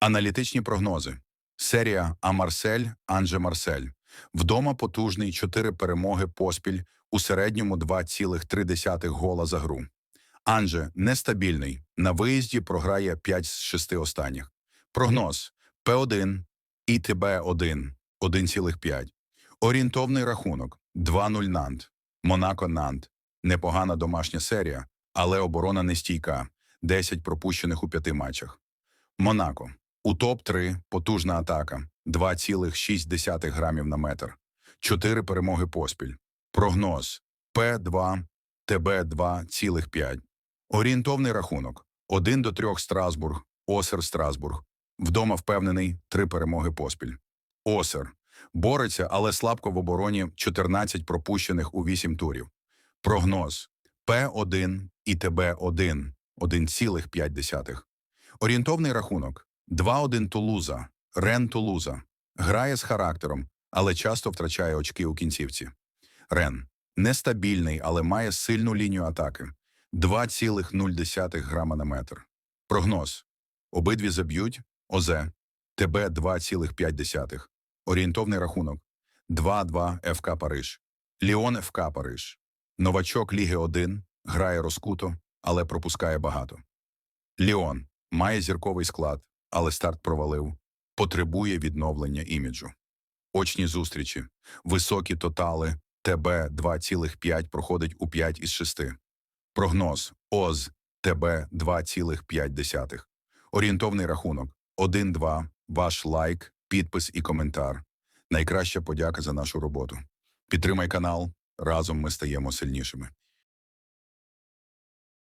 Аналітичні прогнози. Серія А Марсель, Анже Марсель. Вдома потужний 4 перемоги поспіль, у середньому 2,3 гола за гру. Анже нестабільний. На виїзді програє 5 з 6 останніх. Прогноз П1, ІТБ1, 1,5. Орієнтовний рахунок 2-0 Нант. Монако Нант. Непогана домашня серія, але оборона нестійка. 10 пропущених у п'яти матчах. Монако. У топ-3 потужна атака 2,6 грамів на метр. 4 перемоги поспіль. Прогноз П2, ТБ2,5. Орієнтовний рахунок 1 до 3 Страсбург, Осер Страсбург. Вдома впевнений 3 перемоги поспіль. Осер. Бореться, але слабко в обороні 14 пропущених у 8 турів. Прогноз П1 і ТБ1 1,5. Орієнтовний рахунок 2-1 Тулуза, Рен Тулуза. Грає з характером, але часто втрачає очки у кінцівці. Рен нестабільний, але має сильну лінію атаки 2,0 грама на метр. Прогноз обидві заб'ють ОЗ ТБ 2,5. Орієнтовний рахунок 2-2 ФК Париж. Ліон ФК Париж. Новачок Ліги 1 грає розкуто, але пропускає багато. Ліон має зірковий склад, але старт провалив. Потребує відновлення іміджу. Очні зустрічі, високі тотали, ТБ 2,5 проходить у 5 із 6. Прогноз ОЗ ТБ 2,5. Орієнтовний рахунок 1-2. Ваш лайк, підпис і коментар. Найкраща подяка за нашу роботу. Підтримай канал. Разом ми стаємо сильнішими.